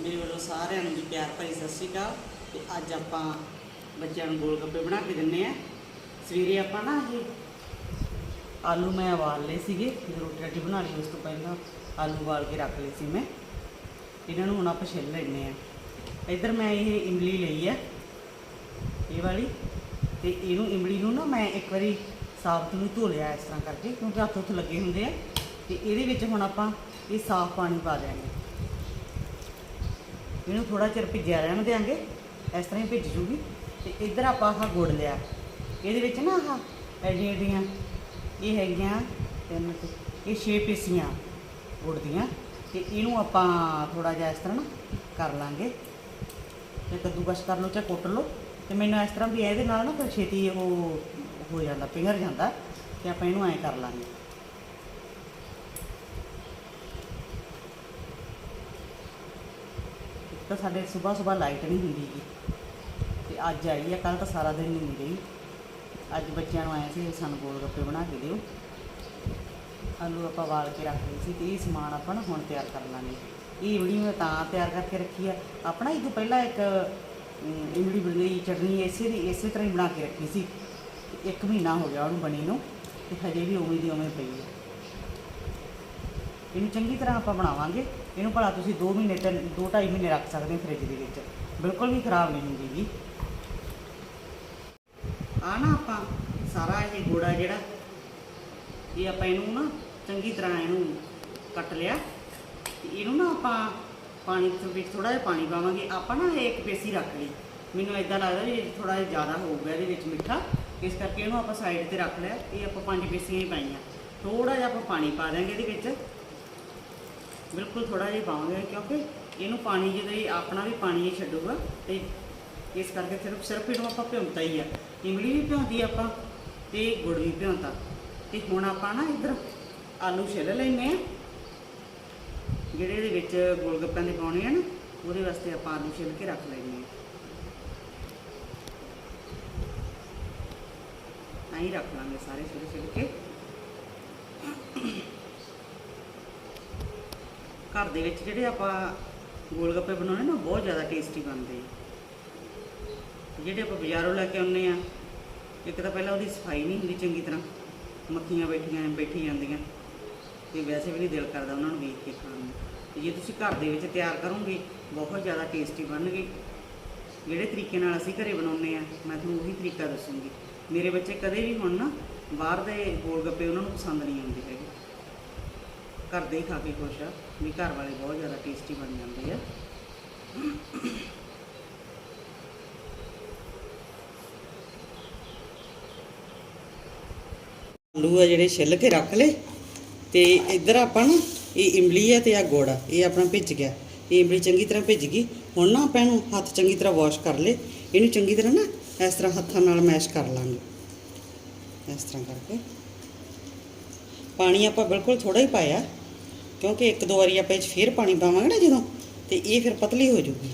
ਮੇਰੇ ਵੱਲੋਂ ਸਾਰਿਆਂ ਨੂੰ ਜੀ ਪਿਆਰ ਭਰੀ ਸਤਿ ਸ਼੍ਰੀ ਅਕਾਲ। ਤੇ ਅੱਜ ਆਪਾਂ ਬੱਚਿਆਂ ਨੂੰ ਗੋਲ ਗੱਪੇ ਬਣਾ ਕੇ ਦਿੰਨੇ ਆ। ਸਵੇਰੇ ਆਪਾਂ ਨਾ ਇਹ ਆਲੂ ਮੈਂ ਉਬਾਲ ਲਏ ਸੀਗੇ ਜਦੋਂ ਰੋਟੀ ਰਾਟੀ ਬਣਾ ਲਈ, ਉਸ ਤੋਂ ਪਹਿਲਾਂ ਆਲੂ ਉਬਾਲ ਕੇ ਰੱਖ ਲਏ ਸੀ ਮੈਂ। ਇਹਨਾਂ ਨੂੰ ਹੁਣ ਆਪਾਂ ਛਿੱਲ ਲੈਣੇ ਆ। ਇੱਧਰ ਮੈਂ ਇਹ ਇਮਲੀ ਲਈ ਆ, ਇਹ ਵਾਲੀ। ਤੇ ਇਹਨੂੰ ਇਮਲੀ ਨੂੰ ਨਾ ਮੈਂ ਇੱਕ ਵਾਰੀ ਸਾਬਤ ਨੂੰ ਧੋ ਲਿਆ ਇਸ ਤਰ੍ਹਾਂ ਕਰਕੇ, ਕਿਉਂਕਿ ਹੱਥ ਉੱਥੇ ਲੱਗੇ ਹੁੰਦੇ ਆ। ਤੇ ਇਹਦੇ ਵਿੱਚ ਹੁਣ ਆਪਾਂ ਇਹ ਸਾਫ਼ ਪਾਣੀ ਪਾ ਦਿਆਂਗੇ। ਇਹਨੂੰ ਥੋੜਾ ਚਿਰ ਭਿੱਜਿਆ ਰਹਿਣ ਦਿਆਂਗੇ, ਇਸ ਤਰ੍ਹਾਂ ਹੀ ਭਿੱਜ ਜੂਗੀ। ਤੇ ਇੱਧਰ ਆਪਾਂ ਆਹ ਗੁੜ ਲਿਆ। ਇਹਦੇ ਵਿੱਚ ਨਾ ਆਹ ਐਡੀਆਂ ਐਡੀਆਂ, ਇਹ ਹੈਗੀਆਂ ਤਿੰਨ ਇਹ ਛੇ ਪੀਸੀਆਂ ਗੁੜ ਦੀਆਂ। ਤੇ ਇਹਨੂੰ ਆਪਾਂ ਥੋੜਾ ਜਿਹਾ ਇਸ ਤਰ੍ਹਾਂ ਨਾ ਕਰ ਲਾਂਗੇ। ਤੇ ਕੱਦੂਕਸ ਕਰ ਲਓ ਚਾਹੇ ਕੁੱਟ ਲਓ। ਤੇ ਮੈਨੂੰ ਇਸ ਤਰ੍ਹਾਂ ਵੀ ਇਹਦੇ ਨਾਲ ਨਾ ਫਿਰ ਛੇਤੀ ਉਹ ਹੋ ਜਾਂਦਾ ਪਿਘਲ ਜਾਂਦਾ। ਤੇ ਆਪਾਂ ਇਹਨੂੰ ਐਂ ਕਰ ਲਾਂਗੇ। ਤਾਂ ਸਾਡੇ ਸਵੇਰ ਸਵੇਰ ਲਾਈਟ ਨਹੀਂ ਹੁੰਦੀ ਜੀ। ਤੇ ਅੱਜ ਆਈ ਆ ਕੱਲ ਤਾਂ ਸਾਰਾ ਦਿਨ ਨਹੀਂ ਰਹੀ। ਅੱਜ ਬੱਚਿਆਂ ਨੂੰ ਆਏ ਸੀ ਸਾਨੂੰ ਗੋਲ ਗੱਪੇ ਬਣਾ ਕੇ ਦਿਓ। ਆਲੂ ਆਪਾਂ ਵਾਲ ਕੇ ਰੱਖ ਲਈ ਸੀ ਤੇ ਇਹ ਸਮਾਨ ਆਪਾਂ ਨਾ ਹੁਣ ਤਿਆਰ ਕਰ ਲਾਂਗੇ। ਇਹ ਇਮਲੀ ਮੈਂ ਤਾਂ ਤਿਆਰ ਕਰਕੇ ਰੱਖੀ ਆ। ਆਪਣਾ ਇਹ ਤੋਂ ਪਹਿਲਾਂ ਇੱਕ ਅਮ, ਇਮਲੀ ਬਣੀ ਚਟਨੀ ਇਸੇ ਦੀ ਇਸੇ ਤਰ੍ਹਾਂ ਹੀ ਬਣਾ ਕੇ ਰੱਖੀ ਸੀ। ਇੱਕ ਮਹੀਨਾ ਹੋ ਗਿਆ ਉਹਨੂੰ ਬਣੀ ਨੂੰ ਤੇ ਹਜੇ ਵੀ ਉਵੇਂ ਦੀ ਉਵੇਂ ਪਈ ਹੈ। ਇਹਨੂੰ ਚੰਗੀ ਤਰ੍ਹਾਂ ਆਪਾਂ ਬਣਾਵਾਂਗੇ। ਇਹਨੂੰ ਭਲਾ ਤੁਸੀਂ 2 ਮਹੀਨੇ ਤੇ 2.5 ਮਹੀਨੇ ਰੱਖ ਸਕਦੇ ਹੋ ਫ੍ਰਿਜ ਦੇ ਵਿੱਚ। ਬਿਲਕੁਲ ਵੀ ਖਰਾਬ ਨਹੀਂ ਹੁੰਦੀ ਜੀ। ਆ ਨਾ ਆਪਾਂ ਸਾਰਾ ਇਹ ਗੋੜਾ ਜਿਹੜਾ, ਇਹ ਆਪਾਂ ਇਹਨੂੰ ਨਾ ਚੰਗੀ ਤਰ੍ਹਾਂ ਇਹਨੂੰ ਕੱਟ ਲਿਆ। ਇਹਨੂੰ ਨਾ ਆਪਾਂ ਪਾਣੀ ਵਿੱਚ ਥੋੜਾ ਜਿਹਾ ਪਾਣੀ ਪਾਵਾਂਗੇ। ਆਪਾਂ ਨਾ ਇਹ ਇੱਕ ਪੇਸੀ ਰੱਖ ਲਈ। ਮੈਨੂੰ ਇਦਾਂ ਲੱਗਦਾ ਵੀ ਥੋੜਾ ਜਿਹਾ ਜ਼ਿਆਦਾ ਹੋਊਗਾ ਇਹਦੇ ਵਿੱਚ ਮਿੱਠਾ। ਇਸ ਕਰਕੇ ਇਹਨੂੰ ਆਪਾਂ ਸਾਈਡ ਤੇ ਰੱਖ ਲਿਆ। ਇਹ ਆਪਾਂ ਪੰਜ ਪੇਸੀਆਂ ਹੀ ਪਾਈਆਂ। ਥੋੜਾ ਜਿਹਾ ਆਪਾਂ ਪਾਣੀ ਪਾ ਦਾਂਗੇ ਇਹਦੇ ਵਿੱਚ। ਬਿਲਕੁਲ ਥੋੜਾ ਜਿਹਾ ਪਾਵਾਂਗੇ ਕਿਉਂਕਿ ਇਹਨੂੰ ਪਾਣੀ ਜਦੋਂ ਇਹ ਆਪਣਾ ਵੀ ਪਾਣੀ ਇਹ ਛੱਡੂਗਾ ਤੇ ਇਸ ਕਰਕੇ ਸਿਰਫ ਸਿਰਫ ਇਹਨੂੰ ਆਪਾਂ ਭਿਉਂਤਾ ਹੀ ਆ। ਇਮਲੀ ਵੀ ਭਿਉਂਦੀ ਆਪਾਂ ਤੇ ਗੁੜ ਵੀ ਭਿਉਂਤਾ। ਤੇ ਹੁਣ ਆਪਾਂ ਨਾ ਇੱਧਰ ਆਲੂ ਛਿੱਲ ਲੈਨੇ ਆ ਜਿਹੜੇ ਇਹਦੇ ਵਿੱਚ ਗੋਲ ਦੇ ਪਾਉਣੇ ਆ ਨਾ, ਉਹਦੇ ਵਾਸਤੇ ਆਪਾਂ ਆਲੂ ਛਿੱਲ ਕੇ ਰੱਖ ਲੈਨੇ ਆ ਹੀ ਰੱਖ ਲਾਂਗੇ ਸਾਰੇ ਛਿੱਲ ਛਿੱਲ ਕੇ। ਘਰ ਦੇ ਵਿੱਚ ਜਿਹੜੇ ਆਪਾਂ ਗੋਲ ਗੱਪੇ ਬਣਾਉਣੇ ਨਾ, ਬਹੁਤ ਜ਼ਿਆਦਾ ਟੇਸਟੀ ਬਣਦੇ ਆ। ਜਿਹੜੇ ਆਪਾਂ ਬਾਜ਼ਾਰੋਂ ਲੈ ਕੇ ਆਉਂਦੇ ਆ ਇੱਕ ਤਾਂ ਪਹਿਲਾਂ ਉਹਦੀ ਸਫ਼ਾਈ ਨਹੀਂ ਹੁੰਦੀ ਚੰਗੀ ਤਰ੍ਹਾਂ। ਮੱਖੀਆਂ ਬੈਠੀਆਂ, ਬੈਠੀ ਜਾਂਦੀਆਂ। ਤੇ ਵੈਸੇ ਵੀ ਨਹੀਂ ਦਿਲ ਕਰਦਾ ਉਹਨਾਂ ਨੂੰ ਵੇਖ ਕੇ ਖਾਣ ਨੂੰ। ਤੇ ਜੇ ਤੁਸੀਂ ਘਰ ਦੇ ਵਿੱਚ ਤਿਆਰ ਕਰੋਗੇ, ਬਹੁਤ ਜ਼ਿਆਦਾ ਟੇਸਟੀ ਬਣਨਗੇ। ਜਿਹੜੇ ਤਰੀਕੇ ਨਾਲ ਅਸੀਂ ਘਰੇ ਬਣਾਉਂਦੇ ਆ ਮੈਂ ਤੁਹਾਨੂੰ ਉਹੀ ਤਰੀਕਾ ਦੱਸੂੰਗੀ। ਮੇਰੇ ਬੱਚੇ ਕਦੇ ਵੀ ਹੁਣ ਨਾ ਬਾਹਰ ਦੇ ਗੋਲ ਗੱਪੇ ਉਹਨਾਂ ਨੂੰ ਪਸੰਦ ਨਹੀਂ ਆਉਂਦੇ ਹੈਗੇ। ਘਰ ਦੇ ਹੀ ਖਾ ਕੇ ਖੁਸ਼ ਆ, ਵੀ ਘਰ ਵਾਲੇ ਬਹੁਤ ਜ਼ਿਆਦਾ ਟੇਸਟੀ ਬਣ ਜਾਂਦੇ ਆ। ਆਲੂ ਆ ਜਿਹੜੇ ਛਿੱਲ ਕੇ ਰੱਖ ਲਏ, ਤੇ ਇੱਧਰ ਆਪਾਂ ਨਾ ਇਹ ਇਮਲੀ ਆ ਤੇ ਆ ਗੁੜ ਆ, ਇਹ ਆਪਣਾ ਭਿੱਜ ਗਿਆ। ਇਹ ਇਮਲੀ ਚੰਗੀ ਤਰ੍ਹਾਂ ਭਿੱਜ ਗਈ, ਹੁਣ ਨਾ ਆਪਾਂ ਇਹਨੂੰ ਹੱਥ ਚੰਗੀ ਤਰ੍ਹਾਂ ਵਾਸ਼ ਕਰ ਲਏ। ਇਹਨੂੰ ਚੰਗੀ ਤਰ੍ਹਾਂ ਨਾ ਇਸ ਤਰ੍ਹਾਂ ਹੱਥਾਂ ਨਾਲ ਮੈਸ਼ ਕਰ ਲਾਂਗੇ। ਇਸ ਤਰ੍ਹਾਂ ਕਰਕੇ। ਪਾਣੀ ਆਪਾਂ ਬਿਲਕੁਲ ਥੋੜਾ ਹੀ ਪਾਇਆ, ਕਿਉਂਕਿ ਇੱਕ ਦੋ ਵਾਰੀ ਆਪਾਂ ਇਹ 'ਚ ਫੇਰ ਪਾਣੀ ਪਾਵਾਂਗੇ ਨਾ ਜਦੋਂ, ਤੇ ਇਹ ਫਿਰ ਪਤਲੀ ਹੋ ਜੂਗੀ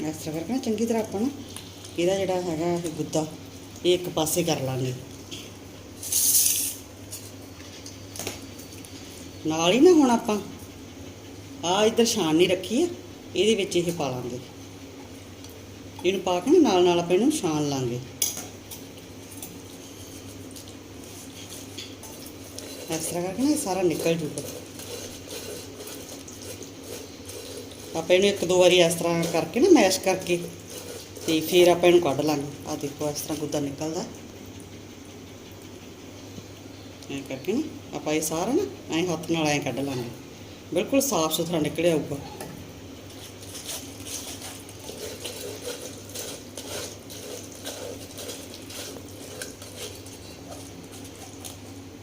ਇਸ ਤਰ੍ਹਾਂ ਕਰਕੇ ਨਾ ਚੰਗੀ ਤਰ੍ਹਾਂ ਆਪਾਂ ਨਾ ਇਹਦਾ ਜਿਹੜਾ ਹੈਗਾ ਇਹ ਗੁੱਦਾ, ਇਹ ਇੱਕ ਪਾਸੇ ਕਰ ਲਾਂਗੇ। ਨਾਲ ਹੀ ਨਾ ਹੁਣ ਆਪਾਂ, ਆ ਇੱਧਰ ਛਾਣ ਨਹੀਂ ਰੱਖੀ ਆ, ਇਹਦੇ ਵਿੱਚ ਇਹ ਪਾ ਲਾਂਗੇ। ਇਹਨੂੰ ਪਾ ਕੇ ਨਾ ਨਾਲ ਨਾਲ ਆਪਾਂ ਇਹਨੂੰ ਛਾਣ ਲਾਂਗੇ। ਇਸ ਤਰ੍ਹਾਂ ਕਰਕੇ ਨਾ ਇਹ ਸਾਰਾ ਨਿਕਲ ਜੂਗਾ ਆਪਾਂ ਇਹਨੂੰ ਇੱਕ ਦੋ ਵਾਰੀ ਇਸ ਤਰ੍ਹਾਂ ਕਰਕੇ ਨਾ ਮੈਸ਼ ਕਰਕੇ ਤੇ ਫਿਰ ਆਪਾਂ ਇਹਨੂੰ ਕੱਢ ਲਾਂਗੇ। ਆ ਦੇਖੋ, ਇਸ ਤਰ੍ਹਾਂ ਗੁੱਦਾ ਨਿਕਲਦਾ। ਐਂ ਕਰਕੇ ਨਾ ਆਪਾਂ ਇਹ ਸਾਰਾ ਨਾ ਐਂ ਹੱਥ ਨਾਲ ਐਂ ਕੱਢ ਲਾਂਗੇ। ਬਿਲਕੁਲ ਸਾਫ਼ ਸੁਥਰਾ ਨਿਕਲਿਆ ਆਊਗਾ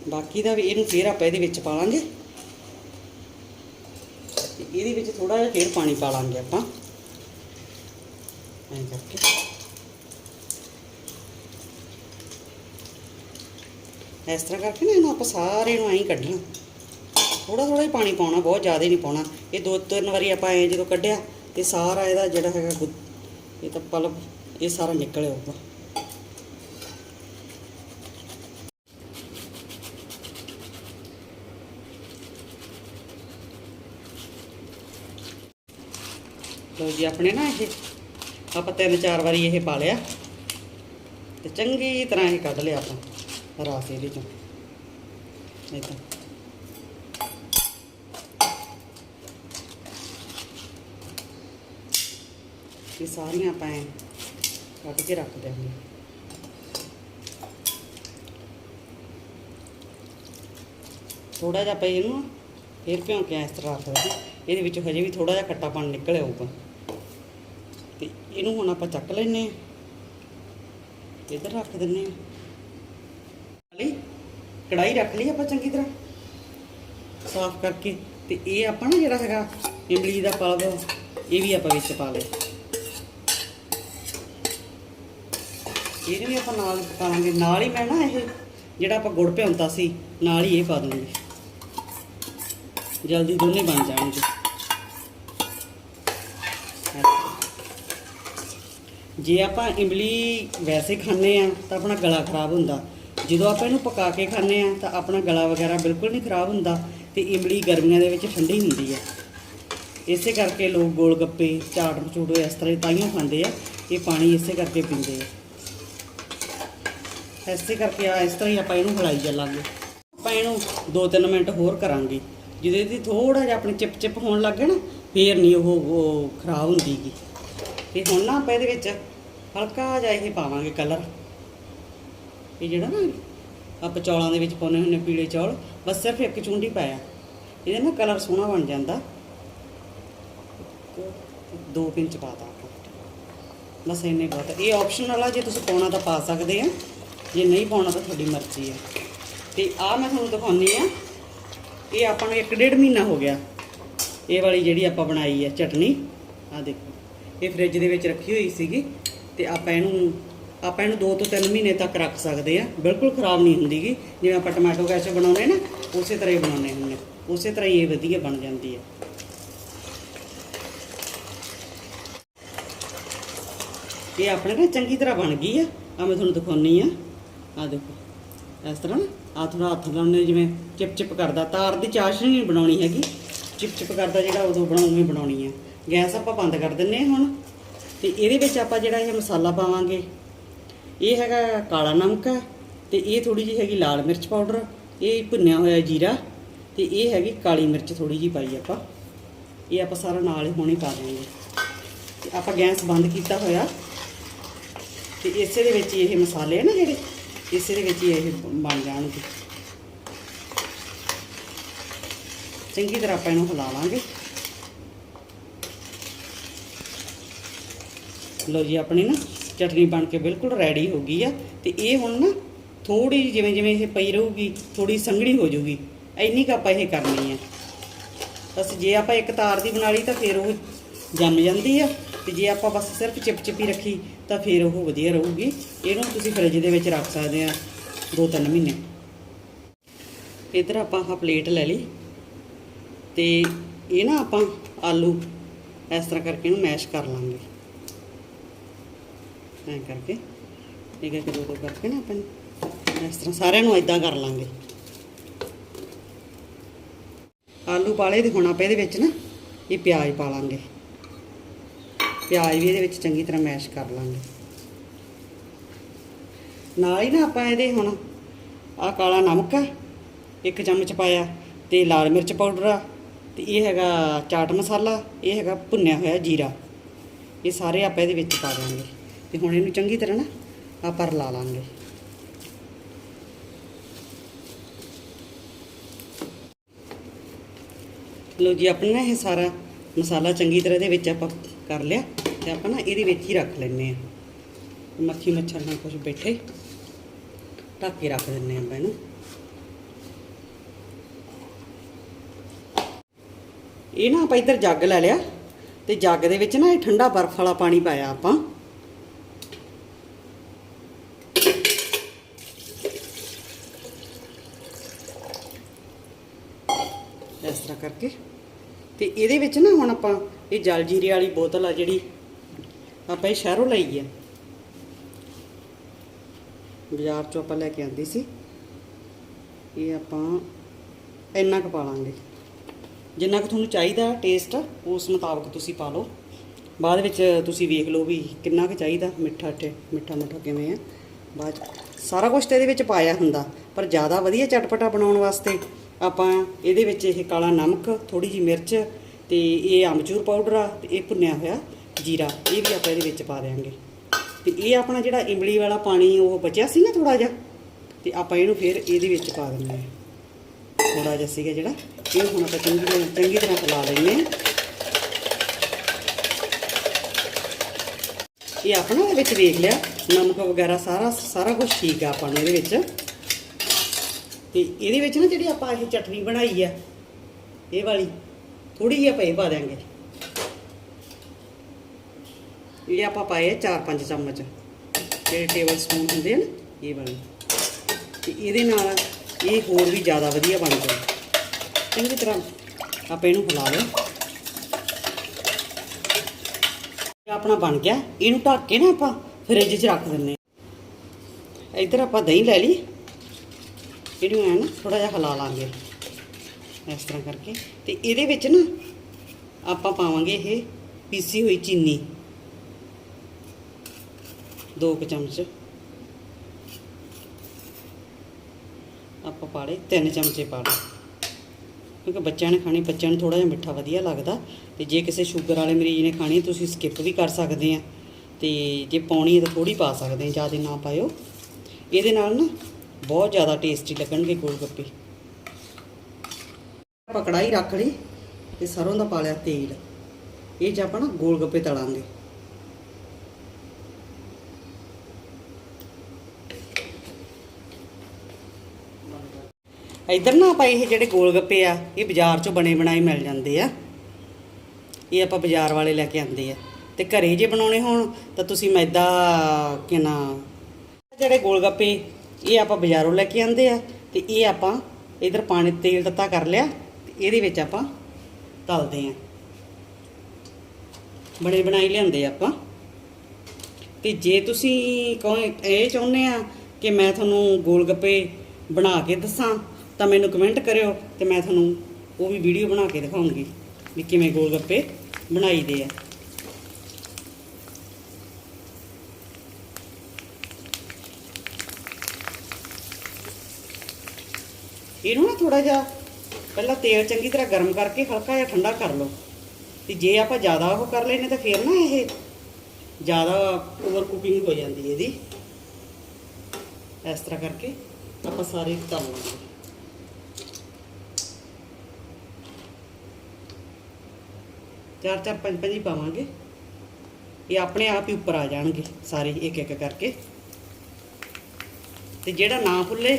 ਬਾਕੀ ਦਾ ਵੀ ਇਹਨੂੰ ਫੇਰ ਆਪਾਂ ਇਹਦੇ ਵਿੱਚ ਪਾ ਲਾਂਗੇ ਇਹਦੇ ਵਿੱਚ ਥੋੜਾ ਜਿਹਾ ਫੇਰ ਪਾਣੀ ਪਾ ਲਾਂਗੇ ਆਪਾਂ। ਐਂ ਕਰਕੇ। ਇਸ ਤਰ੍ਹਾਂ ਕਰਕੇ ਨਾ ਇਹਨੂੰ ਆਪਾਂ ਸਾਰੇ ਨੂੰ ਐਂ ਹੀ ਕੱਢਣਾ। ਥੋੜਾ ਥੋੜਾ ਹੀ ਪਾਣੀ ਪਾਉਣਾ, ਬਹੁਤ ਜ਼ਿਆਦਾ ਨਹੀਂ ਪਾਉਣਾ। ਇਹ ਦੋ ਤਿੰਨ ਵਾਰੀ ਆਪਾਂ ਐਂ ਜਦੋਂ ਕੱਢਿਆ ਤੇ ਸਾਰਾ ਇਹਦਾ ਜਿਹੜਾ ਹੈਗਾ ਗੁ- ਇਹ ਤਾਂ ਪਲਪ ਇਹ ਸਾਰਾ ਨਿਕਲ ਆਊਗਾ ਲਓ ਜੀ ਆਪਣੇ ਨਾ ਇਹ, ਆਪਾਂ ਤਿੰਨ ਚਾਰ ਵਾਰੀ ਇਹ ਪਾ ਲਿਆ। ਤੇ ਚੰਗੀ ਤਰ੍ਹਾਂ ਇਹ ਕੱਢ ਲਿਆ ਆਪਾਂ ਰਸ ਇਹਦੇ ਚੋਂ। ਇਦਾਂ ਇਹ ਸਾਰੀਆਂ ਆਪਾਂ ਕੱਢ ਕੇ ਰੱਖ ਦਿਆਂਗੇ ਥੋੜਾ ਜਿਹਾ ਆਪਾਂ ਇਹਨੂੰ, ਫੇਰ ਭਿਉਂ ਕੇ ਇਸ ਤਰ੍ਹਾਂ ਰੱਖ ਦਿੰਦੇ ਇਹਦੇ ਵਿੱਚ ਹਜੇ ਵੀ ਥੋੜਾ ਜਿਹਾ ਖੱਟਾਪਣ ਨਿਕਲ ਆਊਗਾ ਤੇ ਇਹਨੂੰ ਹੁਣ ਆਪਾਂ ਚੱਕ ਲੈਨੇ ਆ ਇੱਧਰ ਰੱਖ ਦਿੰਨੇ ਆ ਲਈ। ਕੜਾਈ ਰੱਖ ਲਈ ਆਪਾਂ ਚੰਗੀ ਤਰ੍ਹਾਂ। ਸਾਫ਼ ਕਰਕੇ। ਤੇ ਇਹ ਆਪਾਂ ਨਾ ਜਿਹੜਾ ਹੈਗਾ ਇਮਲੀ ਦਾ ਪਾ ਪਲਬ ਇਹ ਵੀ ਆਪਾਂ ਵਿੱਚ ਪਾ ਲਏ। ਇਹਨੂੰ ਵੀ ਆਪਾਂ ਨਾਲ ਪਾਵਾਂਗੇ। ਨਾਲ ਹੀ ਮੈਂ ਨਾ ਇਹ ਜਿਹੜਾ ਆਪਾਂ ਗੁੜ ਭਿਉਂਦਾ ਸੀ, ਨਾਲ ਹੀ ਇਹ ਪਾ ਦੂੰਗੀ ਜਲਦੀ ਦੋਨੇ ਬਣ ਜਾਣਗੇ। ਜੇ ਆਪਾਂ ਇਮਲੀ ਵੈਸੇ ਖਾਂਦੇ ਆ ਤਾਂ ਆਪਣਾ ਗਲਾ ਖਰਾਬ ਹੁੰਦਾ। ਜਦੋਂ ਆਪਾਂ ਇਹਨੂੰ ਪਕਾ ਕੇ ਖਾਂਦੇ ਆ ਤਾਂ ਆਪਣਾ ਗਲਾ ਵਗੈਰਾ ਬਿਲਕੁਲ ਨਹੀਂ ਖਰਾਬ ਹੁੰਦਾ ਤੇ ਇਮਲੀ ਗਰਮੀਆਂ ਦੇ ਵਿੱਚ ਠੰਡੀ ਹੁੰਦੀ ਹੈ। ਇਸੇ ਕਰਕੇ ਲੋਕ ਗੋਲ ਗੱਪੇ, ਚਾਟ ਮਚੂਟ ਇਸ ਤਰ੍ਹਾਂ ਤਾਈਆਂ ਖਾਂਦੇ ਆ। ਇਹ ਪਾਣੀ ਇਸੇ ਕਰਕੇ ਪੀਂਦੇ ਆ। ਇਸੇ ਕਰਕੇ ਆ, ਇਸ ਤਰ੍ਹਾਂ ਹੀ ਆਪਾਂ ਇਹਨੂੰ ਹਲਾਈ ਚੱਲਾਂਗੇ। ਆਪਾਂ ਇਹਨੂੰ 2-3 ਮਿੰਟ ਹੋਰ ਕਰਾਂਗੇ। ਜਿਹਦੇ ਦੀ ਥੋੜਾ ਜਿਹਾ ਆਪਣੀ ਚਿਪ ਚਿਪ ਹੋਣ ਲੱਗੇ ਨਾ, ਫੇਰ ਨਹੀਂ ਉਹ ਉਹ ਖਰਾਬ ਹੁੰਦੀਗੀ ਤੇ ਹੁਣ ਨਾ ਆਪਾਂ ਇਹਦੇ ਵਿੱਚ ਹਲਕਾ ਜਿਹਾ ਇਹ ਪਾਵਾਂਗੇ ਕਲਰ ਇਹ ਜਿਹੜਾ ਨਾ ਆਪਾਂ ਚੌਲਾਂ ਦੇ ਵਿੱਚ ਪਾਉਂਦੇ ਹੁੰਦੇ ਪੀਲੇ ਚੌਲ, ਬਸ ਸਿਰਫ ਇੱਕ ਚੁੰਡੀ ਪਾਇਆ ਇਹਦੇ ਨਾਲ ਕਲਰ ਸੋਹਣਾ ਬਣ ਜਾਂਦਾ। ਦੋ ਪਿੰਚ ਪਾਤਾ ਆਪਾਂ। ਬਸ ਇੰਨੇ ਬਹੁਤ ਇਹ ਆਪਸ਼ਨਲ ਆ ਜੇ ਤੁਸੀਂ ਪਾਉਣਾ ਤਾਂ ਪਾ ਸਕਦੇ ਆ। ਜੇ ਨਹੀਂ ਪਾਉਣਾ ਤਾਂ ਤੁਹਾਡੀ ਮਰਜ਼ੀ ਆ। ਤੇ ਆ ਮੈਂ ਤੁਹਾਨੂੰ ਦਿਖਾਉਣੀ ਆ। ਇਹ ਆਪਾਂ ਨੂੰ ਇੱਕ ਡੇਢ ਮਹੀਨਾ ਹੋ ਗਿਆ। ਇਹ ਵਾਲੀ ਜਿਹੜੀ ਆਪਾਂ ਬਣਾਈ ਹੈ ਚਟਨੀ ਆ ਦੇਖੋ। ਇਹ ਫ੍ਰਿਜ ਦੇ ਵਿੱਚ ਰੱਖੀ ਹੋਈ ਸੀਗੀ। ਤੇ ਆਪਾਂ ਇਹਨੂੰ ਆਪਾਂ ਇਹਨੂੰ 2 ਤੋਂ 3 ਮਹੀਨੇ ਤੱਕ ਰੱਖ ਸਕਦੇ ਆ ਬਿਲਕੁਲ ਖਰਾਬ ਨਹੀਂ ਹੁੰਦੀਗੀ ਜਿਵੇਂ ਆਪਾਂ ਟਮਾਟੋ ਕੈਚਪ ਬਣਾਉਂਦੇ ਨਾ, ਉਸੇ ਤਰ੍ਹਾਂ ਹੀ ਬਣਾਉਂਦੇ ਹੁੰਦੇ ਉਸੇ ਤਰ੍ਹਾਂ ਹੀ ਇਹ ਵਧੀਆ ਬਣ ਜਾਂਦੀ ਹੈ। ਇਹ ਆਪਣੇ ਨਾ ਚੰਗੀ ਤਰ੍ਹਾਂ ਬਣ ਗਈ ਆ। ਆ ਮੈਂ ਤੁਹਾਨੂੰ ਦਿਖਾਉਣੀ ਆ ਆ ਦੇਖੋ, ਇਸ ਤਰ੍ਹਾਂ ਨਾ ਆ ਥੋੜਾ ਹੱਥ ਲਾਉਣੇ ਜਿਵੇਂ ਚਿਪ ਚਿਪ ਕਰਦਾ। ਤਾਰ ਦੀ ਚਾਸ਼ਨੀ ਨਹੀਂ ਬਣਾਉਣੀ ਹੈਗੀ। ਚਿਪ ਚਿਪ ਕਰਦਾ ਜਿਹੜਾ ਉਦੋਂ ਬਣਾਉਣੀ ਬਣਾਉਣੀ ਆ। ਗੈਸ ਆਪਾਂ ਬੰਦ ਕਰ ਦਿੰਨੇ ਆ ਹੁਣ। ਤੇ ਇਹਦੇ ਵਿੱਚ ਆਪਾਂ ਜਿਹੜਾ ਇਹ ਮਸਾਲਾ ਪਾਵਾਂਗੇ, ਇਹ ਹੈਗਾ ਕਾਲਾ ਨਮਕ ਹੈ ਤੇ ਇਹ ਥੋੜੀ ਜਿਹੀ ਹੈਗੀ ਲਾਲ ਮਿਰਚ ਪਾਊਡਰ, ਇਹ ਭੁੰਨਿਆ ਹੋਇਆ ਜੀਰਾ ਤੇ ਇਹ ਹੈਗੀ ਕਾਲੀ ਮਿਰਚ ਥੋੜੀ ਜਿਹੀ ਪਾਈ ਆਪਾਂ। ਇਹ ਆਪਾਂ ਸਾਰਾ ਨਾਲ ਹੀ ਹੁਣੇ ਪਾ ਦੇਵਾਂਗੇ ਤੇ ਆਪਾਂ ਗੈਸ ਬੰਦ ਕੀਤਾ ਹੋਇਆ। ਤੇ ਇਸੇ ਦੇ ਵਿੱਚ ਹੀ ਇਹ ਮਸਾਲੇ ਆ ਨਾ ਜਿਹੜੇ, ਇਸੇ ਦੇ ਵਿੱਚ ਹੀ ਇਹ ਬਣ ਜਾਣਗੇ। ਚੰਗੀ ਤਰ੍ਹਾਂ ਆਪਾਂ ਇਹਨੂੰ ਹਿਲਾਵਾਂਗੇ। ਲਓ ਜੀ, ਆਪਣੀ ਨਾ ਚਟਨੀ ਬਣ ਕੇ ਬਿਲਕੁਲ ਰੈਡੀ ਹੋ ਗਈ ਆ ਤੇ ਇਹ ਹੁਣ ਨਾ ਥੋੜੀ ਜਿਵੇਂ ਜਿਵੇਂ ਇਹ ਪਈ ਰਹੂਗੀ ਥੋੜੀ ਸੰਘਣੀ ਹੋ ਜਾਊਗੀ। ਇੰਨੀ ਕੁ ਆਪਾਂ ਇਹ ਕਰਨੀ ਆ। ਬਸ ਜੇ ਆਪਾਂ ਇੱਕ ਤਾਰ ਦੀ ਬਣਾ ਲਈ ਤਾਂ ਫਿਰ ਉਹ ਜੰਮ ਜਾਂਦੀ ਆ ਤੇ ਜੇ ਆਪਾਂ ਬਸ ਸਿਰਫ ਚਿਪਚਿਪੀ ਰੱਖੀ ਤਾਂ ਫਿਰ ਉਹ ਵਧੀਆ ਰਹੂਗੀ। ਇਹਨੂੰ ਤੁਸੀਂ ਫਰਿੱਜ ਦੇ ਵਿੱਚ ਰੱਖ ਸਕਦੇ ਆ ਦੋ ਤਿੰਨ ਮਹੀਨੇ। ਇਧਰ ਆਪਾਂ ਆਹ ਪਲੇਟ ਲੈ ਲਈ ਤੇ ਇਹ ਨਾ ਆਪਾਂ ਆਲੂ ਇਸ ਤਰ੍ਹਾਂ ਕਰਕੇ ਇਹਨੂੰ ਮੈਸ਼ ਕਰ ਲਾਂਗੇ। ਐਂ ਕਰਕੇ। ਇੱਕ ਇੱਕ ਦੋ ਦੋ ਕਰਕੇ ਨਾ ਆਪਾਂ ਨੂੰ ਇਸ ਤਰ੍ਹਾਂ ਸਾਰਿਆਂ ਨੂੰ ਇਦਾਂ ਕਰ ਲਾਂਗੇ। ਆਲੂ ਪਾਲੇ ਤੇ ਹੁਣ ਆਪਾਂ ਇਹਦੇ ਵਿੱਚ ਨਾ ਇਹ ਪਿਆਜ਼ ਪਾ ਲਾਂਗੇ। ਪਿਆਜ਼ ਵੀ ਇਹਦੇ ਵਿੱਚ ਚੰਗੀ ਤਰ੍ਹਾਂ ਮੈਸ਼ ਕਰ ਲਾਂਗੇ। ਨਾਲ ਹੀ ਨਾ ਆਪਾਂ ਇਹਦੇ ਹੁਣ ਆ ਕਾਲਾ ਨਮਕ ਆ, ਇੱਕ ਚਮਚ ਪਾਇਆ ਤੇ ਲਾਲ ਮਿਰਚ ਪਾਊਡਰ ਆ, ਤੇ ਇਹ ਹੈਗਾ ਚਾਟ ਮਸਾਲਾ, ਇਹ ਹੈਗਾ ਭੁੰਨਿਆ ਹੋਇਆ ਜੀਰਾ। ਇਹ ਸਾਰੇ ਆਪਾਂ ਇਹਦੇ ਵਿੱਚ ਪਾ ਦਾਂਗੇ। ਤੇ ਹੁਣ ਇਹਨੂੰ ਚੰਗੀ ਤਰ੍ਹਾਂ ਨਾ ਆਪਾਂ ਰਲਾ ਲਾਂਗੇ। ਲੋ ਜੀ, ਆਪਣਾ ਨਾ ਇਹ ਸਾਰਾ ਮਸਾਲਾ ਚੰਗੀ ਤਰ੍ਹਾਂ ਦੇ ਵਿੱਚ ਆਪਾਂ ਕਰ ਲਿਆ ਤੇ ਆਪਾਂ ਨਾ ਇਹਦੇ ਵਿੱਚ ਹੀ ਰੱਖ ਲੈਨੇ ਆ ਮੱਖੀ ਮੱਛਰ ਨਾਲ ਕੁਝ ਬੈਠੇ ਢੱਕ ਕੇ ਰੱਖ ਦਿੰਨੇ ਆਪਾਂ ਇਹਨੂੰ। ਇਹ ਨਾ ਆਪਾਂ ਇੱਧਰ ਜੱਗ ਲੈ ਲਿਆ ਤੇ ਜੱਗ ਦੇ ਵਿੱਚ ਨਾ ਇਹ ਠੰਡਾ ਬਰਫ਼ ਵਾਲਾ ਪਾਣੀ ਪਾਇਆ ਆਪਾਂ ਇਸ ਤਰ੍ਹਾਂ ਕਰਕੇ ਤੇ ਇਹਦੇ ਵਿੱਚ ਨਾ ਹੁਣ ਆਪਾਂ ਇਹ ਜਲ ਜੀਰੇ ਵਾਲੀ ਬੋਤਲ ਆ ਜਿਹੜੀ ਆਪਾਂ ਇਹ ਸ਼ਹਿਰੋਂ ਲਈ ਆ। ਬਾਜ਼ਾਰ ਚੋਂ ਆਪਾਂ ਲੈ ਕੇ ਆਂਦੀ ਸੀ। ਇਹ ਆਪਾਂ ਇੰਨਾ ਕੁ ਪਾ ਲਾਂਗੇ। ਜਿੰਨਾ ਕੁ ਤੁਹਾਨੂੰ ਚਾਹੀਦਾ ਟੇਸਟ ਉਸ ਮੁਤਾਬਕ ਤੁਸੀਂ ਪਾ ਲਓ। ਬਾਅਦ ਵਿੱਚ ਤੁਸੀਂ ਵੇਖ ਲਓ ਵੀ ਕਿੰਨਾ ਕੁ ਚਾਹੀਦਾ, ਮਿੱਠਾ ਤੇ ਮਿੱਠਾ ਮੁੱਠਾ ਕਿਵੇਂ ਆ। ਬਾਅਦ 'ਚ ਸਾਰਾ ਕੁਝ ਤੇ ਇਹਦੇ ਵਿੱਚ ਪਾਇਆ ਹੁੰਦਾ, ਪਰ ਜ਼ਿਆਦਾ ਵਧੀਆ ਚਟਪਟਾ ਬਣਾਉਣ ਵਾਸਤੇ ਆਪਾਂ ਇਹਦੇ ਵਿੱਚ ਇਹ ਕਾਲਾ ਨਮਕ ਥੋੜੀ ਜੀ ਮਿਰਚ ਤੇ ਇਹ ਆਮਚੂਰ ਪਾਊਡਰ ਆ ਤੇ ਇਹ ਭੁੰਨਿਆ ਹੋਇਆ ਜੀਰਾ, ਇਹ ਵੀ ਆਪਾਂ ਇਹਦੇ ਵਿੱਚ ਪਾ ਦਿਆਂਗੇ। ਤੇ ਇਹ ਆਪਣਾ ਜਿਹੜਾ ਇਮਲੀ ਵਾਲਾ ਪਾਣੀ ਉਹ ਬਚਿਆ ਸੀ ਨਾ ਥੋੜਾ ਜਿਹਾ? ਤੇ ਆਪਾਂ ਇਹਨੂੰ ਫਿਰ ਇਹਦੇ ਵਿੱਚ ਪਾ ਦਿੰਦੇ ਹਾਂ। ਥੋੜਾ ਜਿਹਾ ਸੀਗਾ ਜਿਹੜਾ, ਇਹ ਹੁਣ ਆਪਾਂ ਚੰਗੀ ਤਰ੍ਹਾਂ ਚੰਗੀ ਤਰ੍ਹਾਂ ਹਿਲਾ ਲੈਂਦੇ ਹਾਂ। ਇਹ ਆਪਣਾ ਇਹਦੇ ਵਿੱਚ ਵੇਖ ਲਿਆ, ਨਮਕ ਵਗੈਰਾ ਸਾਰਾ ਸਾਰਾ ਕੁਝ ਠੀਕ ਆ ਆਪਾਂ ਨੂੰ ਇਹਦੇ ਵਿੱਚ। ਤੇ ਇਹਦੇ ਵਿੱਚ ਨਾ ਜਿਹੜੀ ਆਪਾਂ ਇਹ ਚਟਨੀ ਬਣਾਈ ਆ, ਇਹ ਵਾਲੀ ਥੋੜੀ ਜਿਹੀ ਆਪਾਂ ਇਹ ਪਾ ਦਿਆਂਗੇ। ਇਹ ਆਪਾਂ ਪਾਏ ਆ 4-5 ਚਮਚ, ਜਿਹੜੇ ਟੇਬਲ ਸਪੂਨ ਹੁੰਦੇ ਆ ਇਹ ਵਾਲੀ। ਤੇ ਇਹਦੇ ਨਾਲ ਇਹ ਹੋਰ ਵੀ ਜ਼ਿਆਦਾ ਵਧੀਆ ਬਣ ਜਾਏ ਚੰਗੀ ਤਰ੍ਹਾਂ ਆਪਾਂ ਇਹਨੂੰ ਹਿਲਾ ਲਓ। ਆਪਣਾ ਬਣ ਗਿਆ, ਇਹਨੂੰ ਢੱਕ ਕੇ ਨਾ ਆਪਾਂ ਫ੍ਰਿਜ 'ਚ ਰੱਖ ਦਿੰਨੇ ਇੱਧਰ ਆਪਾਂ ਦਹੀਂ ਲੈ ਲਈ। ਇਹਨੂੰ ਐ ਨਾ ਥੋੜਾ ਜਿਹਾ ਹਿਲਾ ਲਾਂਗੇ ਇਸ ਤਰ੍ਹਾਂ ਕਰਕੇ। ਤੇ ਇਹਦੇ ਵਿੱਚ ਨਾ ਆਪਾਂ ਪਾਵਾਂਗੇ ਇਹ ਪੀਸੀ ਹੋਈ ਚੀਨੀ। ਦੋ ਕੁ ਚਮਚ। ਆਪਾਂ ਪਾ ਲਏ, ਤਿੰਨ ਚਮਚੇ ਪਾ ਲਏ। ਕਿਉਂਕਿ ਬੱਚਿਆਂ ਨੇ ਖਾਣੀ, ਬੱਚਿਆਂ ਨੂੰ ਥੋੜਾ ਜਿਹਾ ਮਿੱਠਾ ਵਧੀਆ ਲੱਗਦਾ। ਤੇ ਜੇ ਕਿਸੇ ਸ਼ੂਗਰ ਵਾਲੇ ਮਰੀਜ਼ ਨੇ ਖਾਣੀ, ਤੁਸੀਂ ਸਕਿਪ ਵੀ ਕਰ ਸਕਦੇ ਆ। ਤੇ ਜੇ ਪਾਉਣੀ ਹੈ ਤਾਂ ਥੋੜੀ ਪਾ ਸਕਦੇ ਆ, ਜ਼ਿਆਦਾ ਨਾ ਪਾਇਓ। ਇਹਦੇ ਨਾਲ ਨਾ ਬਹੁਤ ਜ਼ਿਆਦਾ ਟੇਸਟੀ ਲੱਗਣਗੇ ਗੋਲ ਗੱਪੇ ਆਪਾਂ ਕੜਾਈ ਰੱਖ ਲਈ ਤੇ ਸਰੋਂ ਦਾ ਪਾ ਲਿਆ ਤੇਲ। ਇਹ 'ਚ ਆਪਾਂ ਨਾ ਗੋਲ ਗੱਪੇ ਤਲਾਂਗੇ। ਇੱਧਰ ਨਾ ਆਪਾਂ ਇਹ ਜਿਹੜੇ ਗੋਲ ਗੱਪੇ ਆ, ਇਹ ਬਾਜ਼ਾਰ 'ਚੋਂ ਬਣੇ ਬਣਾਏ ਮਿਲ ਜਾਂਦੇ ਆ। ਇਹ ਆਪਾਂ ਬਾਜ਼ਾਰ ਵਾਲੇ ਲੈ ਕੇ ਆਉਂਦੇ ਆ। ਤੇ ਘਰੇ ਜੇ ਬਣਾਉਣੇ ਹੋਣ, ਤਾਂ ਤੁਸੀਂ ਮੈਦਾ ਕਿ ਨਾ ਜਿਹੜੇ ਗੋਲ ਗੱਪੇ ਇਹ ਆਪਾਂ ਬਾਜ਼ਾਰੋਂ ਲੈ ਕੇ ਆਂਦੇ ਆ ਤੇ ਇਹ ਆਪਾਂ ਇਧਰ ਪਾਣੀ ਤੇਲ ਤੱਤਾ ਕਰ ਲਿਆ ਤੇ ਇਹਦੇ ਵਿੱਚ ਆਪਾਂ ਤਲਦੇ ਆ। ਬਣੇ ਬਣਾਈ ਲਿਆਂਦੇ ਆਪਾਂ। ਤੇ ਜੇ ਤੁਸੀਂ ਕਹੋ ਇਹ ਚਾਹੁੰਦੇ ਆ ਕਿ ਮੈਂ ਤੁਹਾਨੂੰ ਗੋਲ ਗੱਪੇ ਬਣਾ ਕੇ ਦੱਸਾਂ, ਤਾਂ ਮੈਨੂੰ ਕਮੈਂਟ ਕਰਿਓ ਤੇ ਮੈਂ ਤੁਹਾਨੂੰ ਉਹ ਵੀ ਵੀਡੀਓ ਬਣਾ ਕੇ ਦਿਖਾਉਂਗੀ ਵੀ ਕਿਵੇਂ ਗੋਲ ਗੱਪੇ ਬਣਾਈਦੇ ਆ। ਇਹਨੂੰ ਨਾ ਥੋੜਾ ਜਿਹਾ ਪਹਿਲਾਂ ਤੇਲ ਚੰਗੀ ਤਰ੍ਹਾਂ ਗਰਮ ਕਰਕੇ ਹਲਕਾ ਜਿਹਾ ਠੰਡਾ ਕਰ ਲਓ। ਤੇ ਜੇ ਆਪਾਂ ਜ਼ਿਆਦਾ ਉਹ ਕਰ ਲੈਨੇ ਤਾਂ ਫਿਰ ਨਾ ਇਹ ਜ਼ਿਆਦਾ ਓਵਰ ਕੁਕਿੰਗ ਹੋ ਜਾਂਦੀ ਇਹਦੀ। ਇਸ ਤਰ੍ਹਾਂ ਕਰਕੇ ਆਪਾਂ ਸਾਰੇ ਤਲ ਲਵਾਂਗੇ ਚਾਰ ਚਾਰ, ਪੰਜ ਪੰਜ ਹੀ ਪਾਵਾਂਗੇ। ਇਹ ਆਪਣੇ ਆਪ ਹੀ ਉੱਪਰ ਆ ਜਾਣਗੇ ਸਾਰੇ ਇੱਕ ਇੱਕ ਕਰਕੇ। ਤੇ ਜਿਹੜਾ ਨਾ ਫੁੱਲੇ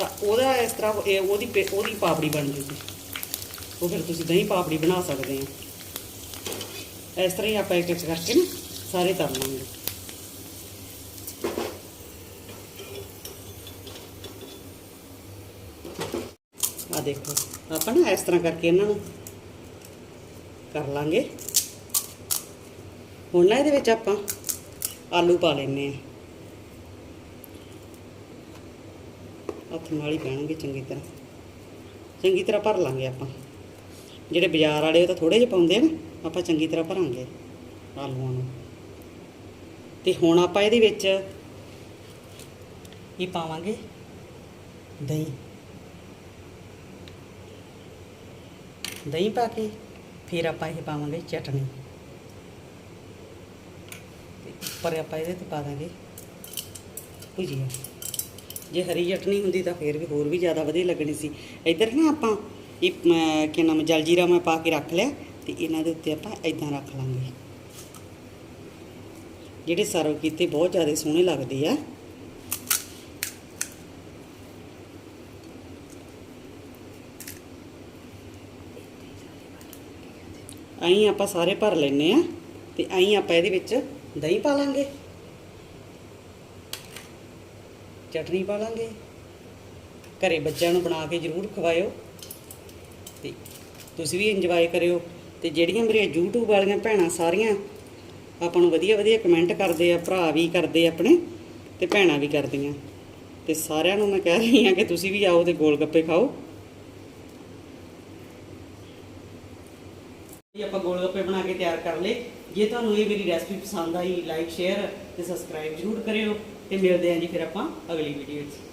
ਤਾਂ ਉਹਦਾ ਇਸ ਤਰ੍ਹਾਂ ਇਹ ਉਹਦੀ ਪੇ- ਉਹਦੀ ਪਾਪੜੀ ਬਣ ਜੂਗੀ। ਉਹ ਫਿਰ ਤੁਸੀਂ ਦਹੀਂ ਪਾਪੜੀ ਬਣਾ ਸਕਦੇ ਆ ਇਸ ਤਰ੍ਹਾਂ ਹੀ ਆਪਾਂ ਇੱਕ ਇੱਕ ਕਰਕੇ ਨਾ ਸਾਰੇ ਕਰ ਲਾਂਗੇ। ਆ ਦੇਖੋ, ਆਪਾਂ ਨਾ ਇਸ ਤਰ੍ਹਾਂ ਕਰਕੇ ਇਹਨਾਂ ਨੂੰ ਕਰ ਲਾਂਗੇ। ਹੁਣ ਨਾ ਇਹਦੇ ਵਿੱਚ ਆਪਾਂ ਆਲੂ ਪਾ ਲੈਣੇ ਆ ਹੱਥ ਨਾਲ ਹੀ ਪੈਣਗੇ, ਚੰਗੀ ਤਰ੍ਹਾਂ। ਚੰਗੀ ਤਰ੍ਹਾਂ ਭਰ ਲਾਂਗੇ ਆਪਾਂ। ਜਿਹੜੇ ਬਾਜ਼ਾਰ ਵਾਲੇ ਉਹ ਤਾਂ ਥੋੜੇ ਜਿਹੇ ਪਾਉਂਦੇ ਆ ਨਾ, ਆਪਾਂ ਚੰਗੀ ਤਰ੍ਹਾਂ ਭਰਾਂਗੇ ਆਲੂਆਂ ਨੂੰ। ਤੇ ਹੁਣ ਆਪਾਂ ਇਹਦੇ ਵਿੱਚ ਇਹ ਪਾਵਾਂਗੇ? ਦਹੀਂ। ਦਹੀਂ ਪਾ ਕੇ ਫਿਰ ਆਪਾਂ ਇਹ ਪਾਵਾਂਗੇ ਚਟਨੀ। ਤੇ ਉੱਪਰ ਆਪਾਂ ਇਹਦੇ ਤੇ ਪਾ ਦਾਂਗੇ ਭੁਜੀਆ। ਜੇ ਹਰੀ ਚਟਨੀ ਹੁੰਦੀ ਤਾਂ ਫਿਰ ਵੀ ਹੋਰ ਵੀ ਜ਼ਿਆਦਾ ਵਧੀਆ ਲੱਗਣੀ ਸੀ। ਇੱਧਰ ਨਾ ਆਪਾਂ ਇਹ ਅਮ, ਕੀ ਨਾਮ ਜਲਜੀਰਾ ਮੈਂ ਪਾ ਕੇ ਰੱਖ ਲਿਆ ਤੇ ਇਹਨਾਂ ਦੇ ਉੱਤੇ ਆਪਾਂ ਇਦਾਂ ਰੱਖ ਲਾਂਗੇ। ਜਿਹੜੇ ਸਰਵ ਕੀਤੇ ਬਹੁਤ ਜ਼ਿਆਦਾ ਸੋਹਣੇ ਲੱਗਦੇ ਆ। ਐਂ ਆਪਾਂ ਸਾਰੇ ਭਰ ਲੈਨੇ ਆ ਤੇ ਐਂ ਆਪਾਂ ਇਹਦੇ ਵਿੱਚ ਦਹੀਂ ਪਾ ਲਾਂਗੇ। ਚਟਨੀ ਪਾ ਲਾਂਗੇ। ਘਰੇ ਬੱਚਿਆਂ ਨੂੰ ਬਣਾ ਕੇ ਜ਼ਰੂਰ ਖਵਾਇਓ। ਤੇ ਤੁਸੀਂ ਵੀ ਇੰਜੋਏ ਕਰਿਓ। ਤੇ ਜਿਹੜੀਆਂ ਮੇਰੀਆਂ YouTube ਵਾਲੀਆਂ ਭੈਣਾਂ ਸਾਰੀਆਂ, ਆਪਾਂ ਨੂੰ ਵਧੀਆ ਵਧੀਆ ਕਮੈਂਟ ਕਰਦੇ ਆ, ਭਰਾ ਵੀ ਕਰਦੇ ਆਪਣੇ, ਤੇ ਭੈਣਾਂ ਵੀ ਕਰਦੀਆਂ। ਤੇ ਸਾਰਿਆਂ ਨੂੰ ਮੈਂ ਕਹਿ ਰਹੀ ਹਾਂ ਕਿ ਤੁਸੀਂ ਵੀ ਆਓ ਤੇ ਗੋਲ ਗੱਪੇ ਖਾਓ। ਇਹ ਆਪਾਂ ਗੋਲ ਗੱਪੇ ਬਣਾ ਕੇ ਤਿਆਰ ਕਰ ਲਏ। ਜੇ ਤੁਹਾਨੂੰ ਇਹ ਮੇਰੀ ਰੈਸਪੀ ਪਸੰਦ ਆਈ ਲਾਈਕ ਸ਼ੇਅਰ ਤੇ ਸਬਸਕ੍ਰਾਈਬ ਜ਼ਰੂਰ ਕਰਿਓ। ਤੇ ਮਿਲਦੇ ਹਾਂ ਜੀ ਫਿਰ ਆਪਾਂ ਅਗਲੀ ਵੀਡੀਓ 'ਚ